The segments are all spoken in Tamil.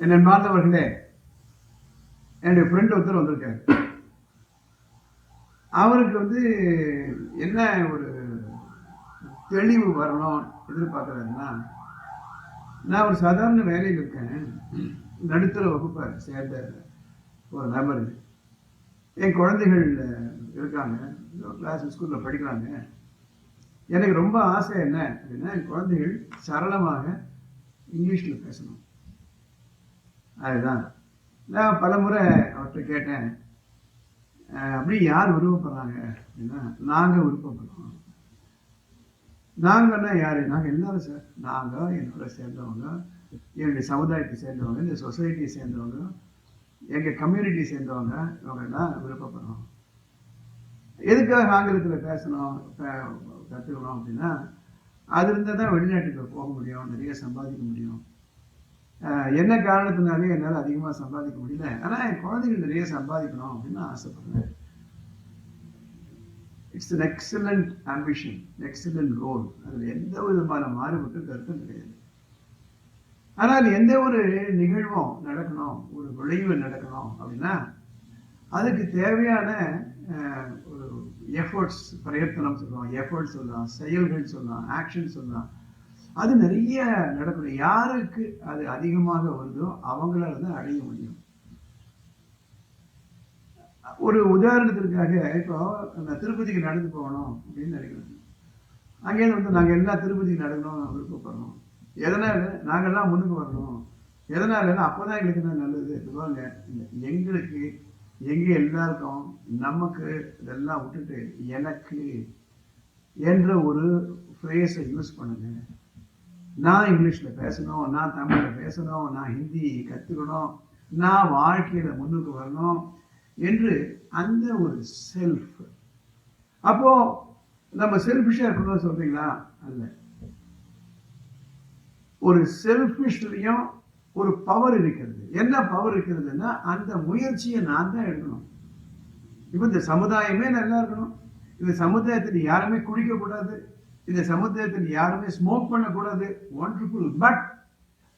என் மாணவர்களே என்னுடைய ஃப்ரெண்ட் ஒருத்தர் வந்திருக்காரு. அவருக்கு வந்து என்ன ஒரு தெளிவு வரணும் எதிர்பார்க்குறாருன்னா நான் ஒரு சாதாரண வேலையில் இருக்கேன். நடுத்தர வகுப்பை சேர்ந்த ஒரு நபர். என் குழந்தைகள் இருக்காங்க. கிளாஸ் ஸ்கூலில் படிக்கிறாங்க. எனக்கு ரொம்ப ஆசை என்ன அப்படின்னா என் குழந்தைகள் சரளமாக இங்கிலீஷில் பேசணும். அதுதான். நான் பல முறை அவர்கிட்ட கேட்டேன். அப்படி யார் விருப்பப்படுறாங்க? அப்படின்னா நாங்கள் விருப்பப்படுறோம். நாங்கன்னா யார்? நாங்கள் எல்லாரும் சார். நாங்கள் என்னோட சேர்ந்தவங்க என்னுடைய சமுதாயத்தை சேர்ந்தவங்க இந்த சொசைட்டியை சேர்ந்தவங்க எங்கள் கம்யூனிட்டி சேர்ந்தவங்க இவங்கெல்லாம் விருப்பப்படுறோம். எதுக்காக ஆங்கிலத்தில் பேசணும் கற்றுக்கணும் அப்படின்னா அது இருந்தால் தான் வெளிநாட்டுக்கு போக முடியும் நிறைய சம்பாதிக்க முடியும். என்ன காரணத்தினாலே என்னால் அதிகமாக சம்பாதிக்க முடியல. ஆனால் என் குழந்தைகள் நிறைய சம்பாதிக்கணும் அப்படின்னு ஆசைப்படுறேன். It's an excellent ambition excellent goal அதில் எந்த விதமான மாறுபட்ட கருத்தும் கிடையாது. ஆனால் எந்த ஒரு நிகழ்வும் நடக்கணும் ஒரு விளைவு நடக்கணும் அப்படின்னா அதுக்கு தேவையான ஒரு எஃபர்ட்ஸ் பிரயத்தனம் சொல்லலாம் எஃபர்ட்ஸ் சொல்லலாம் செயல்கள் சொல்லலாம் ஆக்ஷன் சொல்லலாம் அது நிறைய நடக்கணும் யாருக்கு அது அதிகமாக வருதோ அவங்களால தான் அடைய முடியும். ஒரு உதாரணத்திற்காக இப்போ நான் திருப்பதிக்கு நடந்து போகணும் அப்படின்னு நினைக்கிறேன் அங்கேயிருந்து வந்து நாங்கள் எல்லாம் திருப்பதிக்கு நடக்கணும் விருப்பப்படுறோம் எதனால்? நாங்கள்லாம் முன்னுக்கு வரணும். எதனாலன்னா அப்போதான் எங்களுக்கு என்ன நல்லது? இதுவாங்க எங்களுக்கு எங்கே எல்லாருக்கும் நமக்கு இதெல்லாம் விட்டுட்டு எனக்கு என்ற ஒரு ஃப்ரேஸை யூஸ் பண்ணுங்கள் நான் இங்கிலீஷில் பேசணும் நான் தமிழில் பேசணும் நான் ஹிந்தி கற்றுக்கணும் நான் வாழ்க்கையில் முன்னுக்கு வரணும் என்று அந்த ஒரு செல்ஃப் அப்போது நம்ம செல்ஃபிஷாக இருக்கணும்னு சொல்கிறீங்களா அல்ல. ஒரு செல்ஃபிஷ்லையும் ஒரு பவர் இருக்கிறது. என்ன பவர் இருக்கிறதுன்னா அந்த முயற்சியை நான் தான் எடுக்கணும். இப்போ இந்த சமுதாயமே நல்லா இருக்கணும். இந்த சமுதாயத்தில் யாருமே குடிக்கக்கூடாது. இந்த சமுதாயத்தில் யாருமே ஸ்மோக் பண்ணக்கூடாது. ஒண்டர்ஃபுல் பட்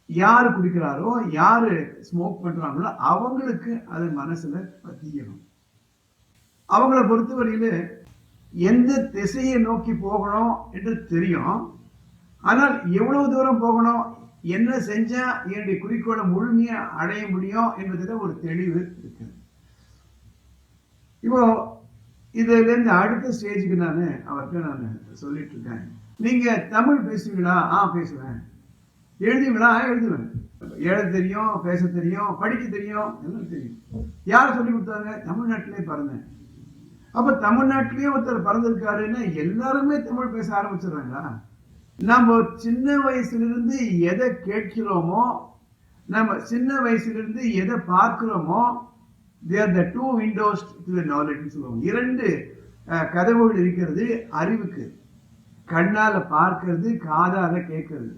யார் குடிக்கிறாரோ யார் ஸ்மோக் பண்ணுறாங்களோ அவங்களுக்கு அது மனசில் பதியணும். அவங்கள பொறுத்தவரையில் எந்த திசையை நோக்கி போகணும் என்று தெரியும். ஆனால் எவ்வளவு தூரம் போகணும் என்ன செஞ்சால் என்னுடைய குறிக்கோளை முழுமையாக அடைய முடியும் என்பதில் ஒரு தெளிவு இருக்குது. இப்போ இதுலேருந்து அடுத்த ஸ்டேஜுக்கு நான் அவர்கிட்ட நான் சொல்லிட்டு இருக்கேன் நீங்க தமிழ் பேசுவீங்களா? ஆ பேசுவேன். எழுதுவீங்களா? ஆ, எழுதுவேன். எழுத தெரியும் பேச தெரியும் படிக்க தெரியும் எல்லாம் தெரியும். யார் சொல்லி கொடுத்தாங்க? தமிழ்நாட்டிலே பிறந்தேன். அப்ப தமிழ்நாட்டிலேயே ஒருத்தர் பிறந்திருக்காருன்னா எல்லாருமே தமிழ் பேச ஆரம்பிச்சிடுறாங்களா? நம்ம சின்ன வயசுலேருந்து எதை கேட்கிறோமோ நம்ம சின்ன வயசுலேருந்து எதை பார்க்குறோமோ there the two windows to the நாலேஜ்னு சொல்லுவாங்க இரண்டு கதவுகள் இருக்கிறது அறிவுக்கு. கண்ணால் பார்க்கறது காதால் கேட்கறது.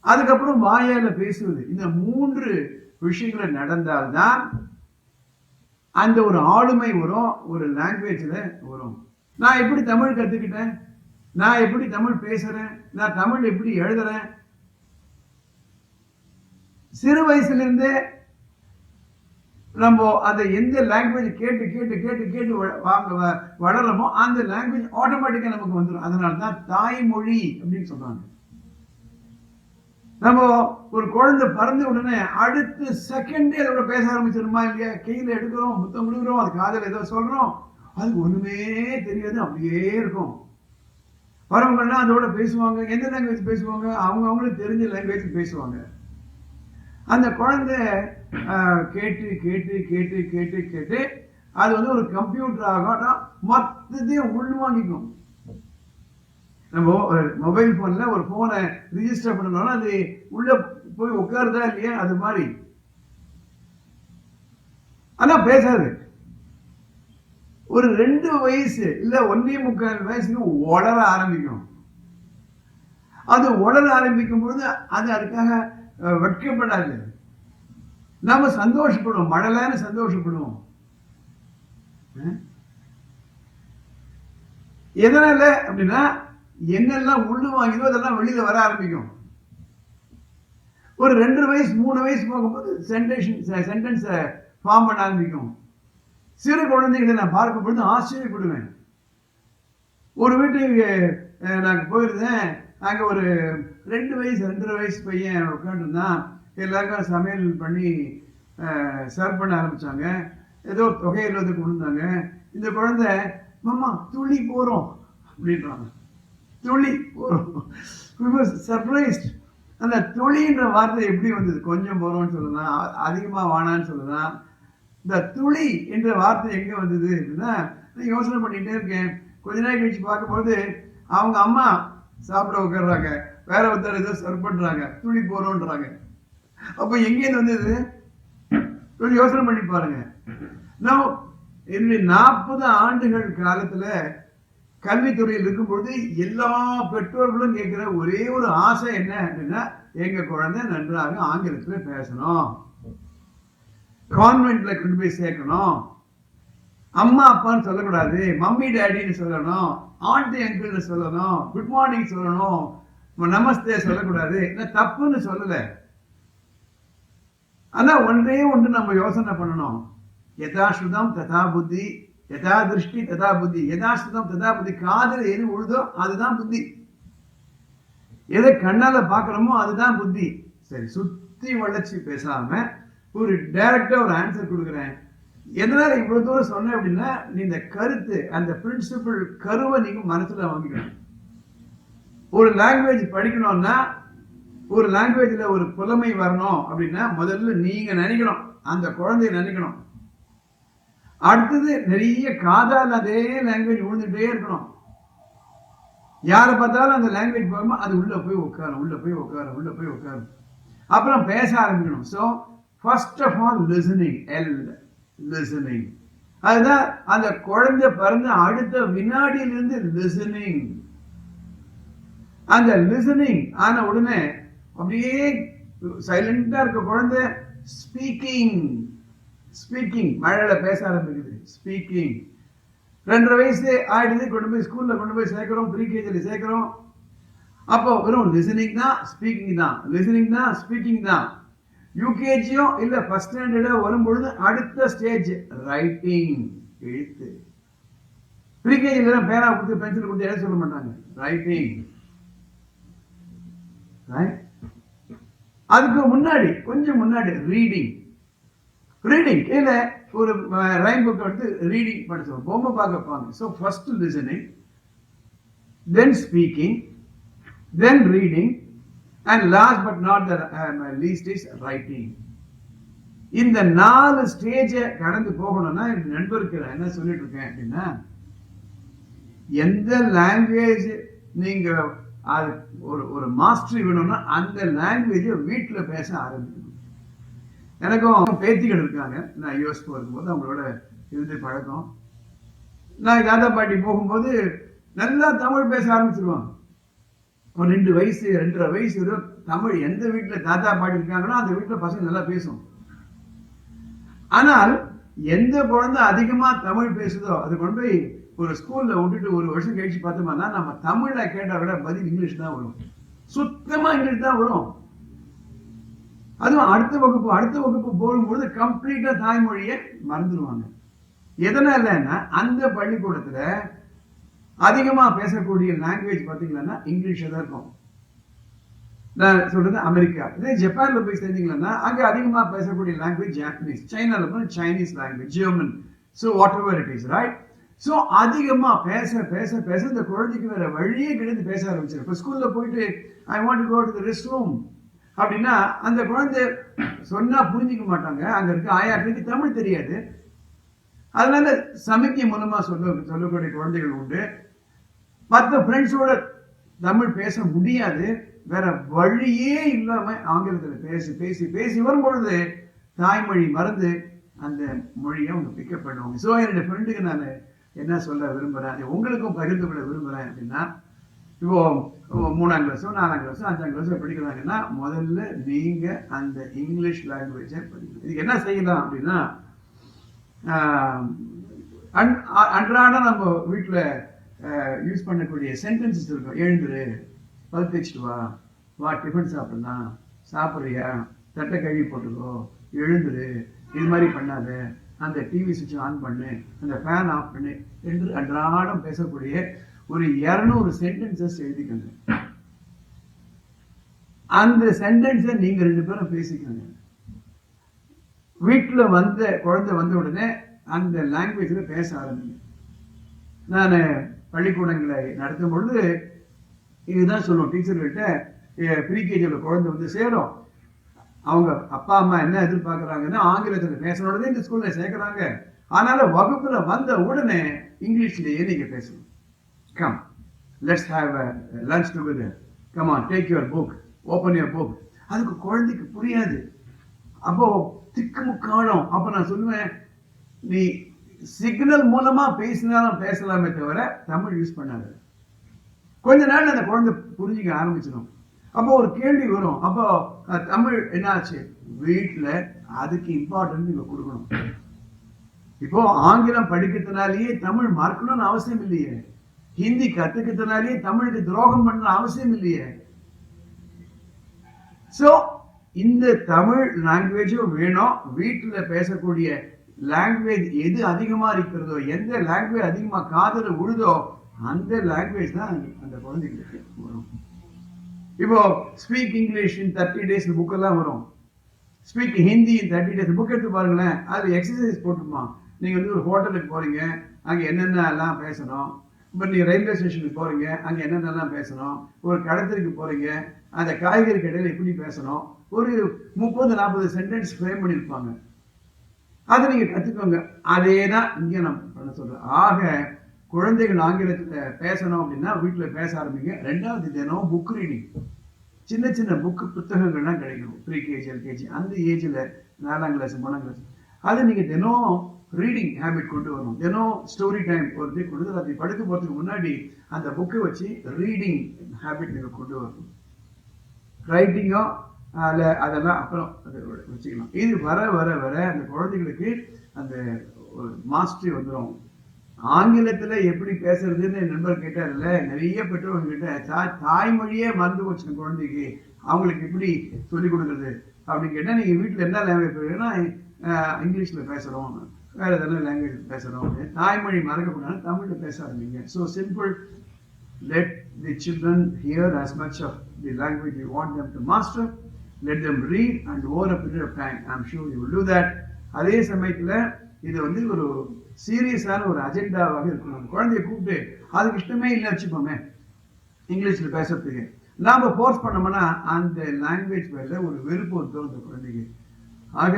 அதுக்கப்புறம் வாயால் பேசுவது. இந்த மூன்று விஷயங்கள் நடந்தால்தான் அந்த ஒரு ஆளுமை வரும் ஒரு லாங்குவேஜில் வரும். நான் எப்படி தமிழ் கற்றுக்கிட்டேன் நான் எப்படி தமிழ் பேசுகிறேன் நான் தமிழ் எப்படி எழுதுறேன்? சிறு வயசுலேருந்தே நம்ம அந்த எந்த லாங்குவேஜ் கேட்டு கேட்டு கேட்டு கேட்டு வ- வாங்க வ- வளரமோ அந்த லாங்குவேஜ் ஆட்டோமேட்டிக்காக நமக்கு வந்துடும் அதனால தான் தாய்மொழி அப்படின்னு சொல்கிறாங்க நம்ம ஒரு குழந்தை பிறந்த உடனே அடுத்த செகண்டே அதோட பேச ஆரம்பிச்சிருமா இல்லையா? கையில் எடுக்கிறோம் முத்தம் கொடுக்குறோம் அது காதல் ஏதோ சொல்கிறோம் அது ஒன்றுமே தெரியாது அப்படியே இருக்கும். வரவங்கன்னா அதோட பேசுவாங்க எந்த லாங்குவேஜ் பேசுவாங்க? அவங்க அவங்களுக்கு தெரிஞ்ச லாங்குவேஜ் பேசுவாங்க. அந்த குழந்தை கேட்டு கேட்டு கேட்டு கேட்டு கேட்டு அது வந்து ஒரு கம்ப்யூட்டர் ஆகட்டும் மொத்தத்தையும் உள்வாங்கிக்கும் நம்ம மொபைல் ஃபோனில் ஒரு ஃபோனை ரிஜிஸ்டர் பண்ணணும்னா அது உள்ளே போய் உட்காருதா இல்லையா? அது மாதிரி. ஆனால் பேசாது. ஒரு ரெண்டு வயசு இல்லை ஒன்னே முக்கால் வயசுக்கு உளர ஆரம்பிக்கும். அது உடல ஆரம்பிக்கும் பொழுது அது அதுக்காக வெட்கப்படாது. நாம் சந்தோஷப்படுவோம். மழலான்னு சந்தோஷப்படுவோம். எதனால அப்படின்னா என்னெல்லாம் உள்ளு வாங்கிதோ அதெல்லாம் வெளியில் வர ஆரம்பிக்கும். ஒரு ரெண்டு வயசு மூணு வயசு போகும்போது சென்டேஷன் சென்டென்ஸை ஃபார்ம் பண்ண ஆரம்பிக்கும். சிறு குழந்தைகளை நான் பார்க்கும் பொழுது ஆச்சரியப்படுவேன். ஒரு வீட்டுக்கு நாங்கள் போயிருந்தேன். அங்கே ஒரு ரெண்டு வயசு ரெண்டரை வயசு பையன் உட்காந்துருந்தான் எல்லாருக்கும் சமையல் பண்ணி சர்வ் பண்ண ஆரம்பித்தாங்க ஏதோ ஒரு தொகையில் வந்து கொடுத்தாங்க. இந்த குழந்தை மாமா துளி போகிறோம் அப்படின்றாங்க. துளி போகிறோம் சர்ப்ரைஸ்ட் அந்த துளின்ற வார்த்தை எப்படி வந்தது? கொஞ்சம் போகிறோம்னு சொல்லலாம். அதிகமாக வானான்னு சொல்லலாம். இந்த துளி என்ற வார்த்தை எங்கே வந்தது அப்படின்னா நான் யோசனை பண்ணிகிட்டே இருக்கேன். கொஞ்ச நேரம் கழிச்சு பார்க்கும்போது அவங்க அம்மா சாப்பிட உட்கார்றாங்க. வேற ஒருத்தர் ஏதோ சர்வ் பண்ணுறாங்க துணி போகிறோன்றாங்க அப்போ எங்கேருந்து வந்தது? கொஞ்சம் யோசனை பண்ணி பாருங்க. நான் என்னுடைய நாற்பது ஆண்டுகள் காலத்துல கல்வித்துறையில் இருக்கும்பொழுது எல்லா பெற்றோர்களும் கேட்கிற ஒரே ஒரு ஆசை என்ன அப்படின்னா எங்க குழந்தை நன்றாக ஆங்கிலத்துல பேசணும். கான்வென்ட்ல கொண்டு போய் சேர்க்கணும். அம்மா அப்பான்னு சொல்லக்கூடாது. மம்மி டேடின்னு சொல்லணும். ஆண்டி அங்கிள்னு சொல்லணும். குட் மார்னிங் சொல்லணும். நமஸ்தே சொல்லக்கூடாது. என்ன தப்புன்னு சொல்லலை. ஆனா ஒன்றே ஒன்று நம்ம யோசனை பண்ணணும். யதாஸ்ருதம் ததா புத்தி. யதா திருஷ்டி ததா புத்தி. யதாஸ்ருதம் ததா புத்தி. காதல் எது உழுதோ அதுதான் புத்தி. எதை கண்ணால பார்க்குறோமோ அதுதான் புத்தி. சரி சுத்தி வளர்ச்சி பேசாம ஒரு டைரக்டா ஒரு ஆன்சர் கொடுக்குறேன். எதனால இவ்வளவு தூரம் சொன்னேன் அப்படின்னா நீ இந்த கருத்து அந்த பிரின்சிபிள் கருவை நீங்க மனசில் வாங்கிக்கணும். ஒரு லாங்குவேஜ் படிக்கணும்னா ஒரு லாங்குவேஜ்ல ஒரு புலமை வரணும் அப்படின்னா முதல்ல நீங்க நினைக்கணும். அந்த குழந்தைய நினைக்கணும். அடுத்தது நிறைய காதால் அதே லாங்குவேஜ் விழுந்துகிட்டே இருக்கணும். யாரை பார்த்தாலும் அந்த லாங்குவேஜ் போகும்போது அது உள்ளே போய் உட்காரும் உள்ளே போய் உட்காரும் உள்ளே போய் உட்காரும். அப்புறம் பேச ஆரம்பிக்கணும். So first of all listening L listening அதுதான் அந்த குழந்தை பிறந்த அடுத்த வினாடியிலிருந்து லிசனிங் அந்த லிசனிங் ஆன உடனே அப்படியே சைலண்டா இருக்க குழந்தை ஸ்பீக்கிங் ஸ்பீக்கிங் மழையில பேச ஆரம்பிக்குது. ஸ்பீக்கிங் ரெண்டரை வயசு ஆயிடுது. கொண்டு போய் ஸ்கூல்ல கொண்டு போய் சேர்க்கிறோம். ப்ரீகேஜில் சேர்க்கிறோம். அப்போ வெறும் லிசனிங் தான் ஸ்பீக்கிங் தான். லிசனிங் தான் ஸ்பீக்கிங் தான். யூகேஜியோ இல்ல ஃபர்ஸ்ட் ஸ்டாண்டர்டோ வரும்பொழுது அடுத்த ஸ்டேஜ் ரைட்டிங் எழுத்து. ப்ரீகேஜில பேனா கொடுத்து பென்சில் கொடுத்து எழுத சொல்ல மாட்டாங்க. ரைட்டிங் அதுக்கு முன்னாடி கொஞ்சம் முன்னாடி ரீடிங் ரீடிங் கீழே ஒரு ரைம் புக் எடுத்து ரீடிங் படிச்சோம் பொம்மை பார்க்க வைப்பாங்க so first listening then speaking then reading and last but not the least is writing இந்த நாலு ஸ்டேஜை கடந்து போகணும்னா என் நண்பருக்கு நான் என்ன சொல்லிட்டு இருக்கேன் அப்படின்னா எந்த லாங்குவேஜ் நீங்க அது ஒரு ஒரு மாஸ்டரி வேணும்னா அந்த லாங்குவேஜை வீட்டில் பேச ஆரம்பிக்கணும். எனக்கும் பேத்திகள் இருக்காங்க. நான் யூஎஸ் போகும்போது அவங்களோட இருந்து பழக்கம். நான் தாத்தா பாட்டி போகும்போது நல்லா தமிழ் பேச ஆரம்பிச்சிருவாங்க. ஒரு ரெண்டு வயசு ரெண்டரை வயசு வரும் தமிழ் எந்த வீட்டில் தாத்தா பாட்டி இருக்காங்களோ அந்த வீட்டில் பசங்க நல்லா பேசும். ஆனால் எந்த குழந்தை அதிகமாக தமிழ் பேசுதோ அது கொண்டு போய் ஒரு ஸ்கூல்ல விட்டுட்டு ஒரு வருஷம் கழிச்சு பார்த்தோம்னா நம்ம தமிழில் கேட்டால் விட பதில் இங்கிலீஷ் தான் வரும். சுத்தமாக இங்கிலீஷ் தான் வரும். அதுவும் அடுத்த வகுப்பு அடுத்த வகுப்பு போகும்பொழுது கம்ப்ளீட்டாக தாய்மொழியை மறந்துடுவாங்க. எதனாலன்னா அந்த பள்ளிக்கூடத்துல அதிகமாக பேசக்கூடிய லாங்குவேஜ் பார்த்தீங்கன்னா இங்கிலீஷாக தான் இருக்கும். நான் சொல்கிறது அமெரிக்கா. இதே ஜப்பானில் போய் சேர்ந்தீங்கன்னா அங்கே அதிகமாக பேசக்கூடிய லாங்குவேஜ் ஜாப்பனீஸ் சைனாவில் போய் Chinese language German so whatever it is right so அதிகமாக பேச பேச பேச இந்த குழந்தைக்கு வேற வழியே கிடையாது பேச ஆரம்பிச்சிடும் இப்போ ஸ்கூலில் போயிட்டு I want go to rest room அப்படின்னா அந்த குழந்தை சொன்னால் புரிஞ்சிக்க மாட்டாங்க. அங்கே இருக்க ஆயாட்டுக்கு தமிழ் தெரியாது. அதனால சமிக்கை மூலமாக சொல்ல சொல்லக்கூடிய குழந்தைகள் உண்டு. மற்ற ஃப்ரெண்ட்ஸோட தமிழ் பேச முடியாது. வேற வழியே இல்லாம ஆங்கிலத்தில் பேசி பேசி பேசி வரும்பொழுது தாய்மொழி மறந்து அந்த மொழியை அவங்க பிக்கப் பண்ணுவாங்க. ஸோ என்னுடைய ஃப்ரெண்டுக்கு நான் என்ன சொல்ல விரும்புகிறேன் அது உங்களுக்கும் பகிர்ந்து கொள்ள விரும்புகிறேன் அப்படின்னா இப்போ மூணாம் கிளாஸோ நாலாம் கிளாஸோ அஞ்சாம் கிளாஸோ படிக்கிறாங்கன்னா முதல்ல நீங்க அந்த இங்கிலீஷ் லாங்குவேஜை படிக்கணும் இதுக்கு என்ன செய்யலாம் அப்படின்னா அன்றாட அன்- நம்ம வீட்டில் யூஸ் பண்ணக்கூடிய சென்டென்சஸ் இருக்கும். எழுந்துரு பல் தேய்ச்சிட்டு வா. வா டிஃபன் சாப்பிட்லாம். சாப்பிட்றியா? தட்டை கழுவி போட்டுக்கோ. எழுந்துரு இது மாதிரி பண்ணாத. அந்த டிவி சுவிட்ச் ஆன் பண்ணு. அந்த ஃபேன் ஆஃப் பண்ணு. என்று அன்றாடம் பேசக்கூடிய ஒரு இரநூறு சென்டென்சஸ் எழுதிக்கங்க. அந்த சென்டென்ஸை நீங்கள் ரெண்டு பேரும் பேசிக்கோங்க. வீட்டில் வந்த குழந்தை வந்த உடனே அந்த லாங்குவேஜில் பேச ஆரம்பிங்க. நான் பள்ளிக்கூடங்களை நடத்தும் பொழுது இதுதான் சொல்லுவோம். டீச்சர்கள்ட்ட ப்ரீகேஜியில் குழந்தை வந்து சேரும். அவங்க அப்பா அம்மா என்ன எதிர்பார்க்குறாங்கன்னா ஆங்கிலத்தில் பேசணுன்னு இந்த ஸ்கூல்ல சேர்க்குறாங்க. ஆனாலும் வகுப்பில் வந்த உடனே இங்கிலீஷ்லேயே நீங்கள் பேசணும்? Come let's have a lunch together come on take your book open your book அதுக்கு குழந்தைக்கு புரியாது. அப்போ திக்கு முக்காலம் அப்போ நான் சொல்லுவேன் நீ சிக்னல் மூலமா பேசினாலும் பேசலாமே தவிர தமிழ் யூஸ் பண்ணாது. கொஞ்ச நாள் அந்த குழந்தை புரிஞ்சுக்க ஆரம்பிச்சிடும். அப்போ ஒரு கேள்வி வரும். அப்போ தமிழ் என்னாச்சு? வீட்டில் அதுக்கு இம்பார்ட்டன்ட் நீங்க கொடுக்கணும். இப்போ ஆங்கிலம் படிக்கிறதுனாலேயே தமிழ் மறக்கணும்னு அவசியம் இல்லையே. ஹிந்தி கத்துக்கிறதுனாலேயே தமிழுக்கு துரோகம் பண்ணணும் அவசியம் இல்லையே. ஸோ இந்த தமிழ் லாங்குவேஜும் வேணும். வீட்டில் பேசக்கூடிய லாங்குவேஜ் எது அதிகமாக இருக்கிறதோ எந்த லாங்குவேஜ் அதிகமாக காதல் உழுதோ அந்த லாங்குவேஜ் தான் அந்த குழந்தைங்களுக்கு வரும். இப்போ speak English in thirty days புக்கெல்லாம் வரும். Speak Hindi in thirty days book எடுத்து பாருங்களேன். அது எக்ஸசைஸ் போட்டுருப்பான். நீங்கள் வந்து ஒரு ஹோட்டலுக்கு போகிறீங்க அங்கே என்னென்ன எல்லாம் பேசணும்? இப்போ நீங்கள் ரயில்வே ஸ்டேஷனுக்கு போகிறீங்க அங்கே என்னென்னலாம் பேசணும்? ஒரு கடத்திற்கு போகிறீங்க அந்த காய்கறி கடையில் எப்படி பேசணும்? ஒரு முப்பது நாற்பது சென்டென்ஸ் ஃப்ரேம் பண்ணியிருப்பாங்க அதை நீங்க கற்றுக்கோங்க அதே தான் இங்க நான் பண்ண சொல்றேன். ஆக குழந்தைகள் ஆங்கிலத்தில் பேசணும் அப்படின்னா வீட்டில் பேச ஆரம்பிங்க. ரெண்டாவது தினம் புக் ரீடிங் சின்ன சின்ன புக்கு புத்தகங்கள்லாம் கிடைக்கும். ப்ரீ கேஜி எல்கேஜி அந்த ஏஜில் நாலாம் கிளாஸ் மூணாம் கிளாஸ் அதை நீங்கள் தினம் ரீடிங் ஹேபிட் கொண்டு வரணும். தினம் ஸ்டோரி டைம் ஒரு கொண்டு வந்து அதை படுக்க போகிறதுக்கு முன்னாடி அந்த புக்கை வச்சு ரீடிங் ஹேபிட் நீங்கள் கொண்டு வரணும். ரைட்டிங்கோ அதில் அதெல்லாம் அப்புறம் அதை வச்சுக்கலாம். இது வர வர வர அந்த குழந்தைகளுக்கு அந்த ஒரு மாஸ்டரி வந்துடும் ஆங்கிலத்தில் எப்படி பேசுறதுன்னு என் நண்பர் கேட்டார்ல நிறைய பெற்றோர்கள் கிட்ட தா- தாய்மொழியே மறந்து போச்சு குழந்தைக்கு. அவங்களுக்கு எப்படி சொல்லிக் கொடுக்குறது? அப்படின்னு கேட்டால் நீங்கள் வீட்டில் என்ன லாங்குவேஜ் பேசுறீங்கன்னா இங்கிலீஷில் பேசுகிறோம் வேறு எதனா லாங்குவேஜ் பேசுகிறோம் அப்படின்னு. தாய்மொழி மறக்கக்கூடாது தமிழில் பேச ஆரம்பிங்க. So simple let the children hear as much of the language you want them to master let them read and over a period of time I'm sure you do that அதே சமயத்தில் இது வந்து ஒரு சீரியஸான ஒரு அஜெண்டாவாக இருக்கணும் அந்த குழந்தைய கூப்பிட்டு அதுக்கு இஷ்டமே இல்லை வச்சுப்போமே இங்கிலீஷில் பேசுறதுக்கு. நாம் ஃபோர்ஸ் பண்ணோம்னா அந்த லாங்குவேஜ் மேலே ஒரு வெறுப்பு வந்துடும் அந்த குழந்தைக்கு. ஆக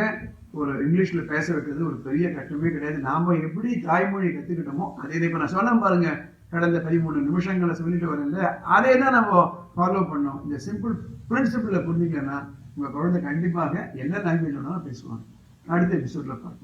ஒரு இங்கிலீஷில் பேச வைக்கிறது ஒரு பெரிய கட்டமே கிடையாது. நாம் எப்படி தாய்மொழியை கற்றுக்கிட்டோமோ அதே இப்போ நான் சொன்னேன் பாருங்கள் கடந்த பதிமூணு நிமிஷங்களை சொல்லிட்டு வரேன்ல. அதே தான் நம்ம ஃபாலோ பண்ணோம்? இந்த சிம்பிள் பிரின்சிபிளை புரிஞ்சுக்கலன்னா உங்க குழந்தை கண்டிப்பாக என்ன லாங்குவேஜ் வேணாலும் பேசுவாங்க. அடுத்த எபிசோடில் பார்ப்போம்.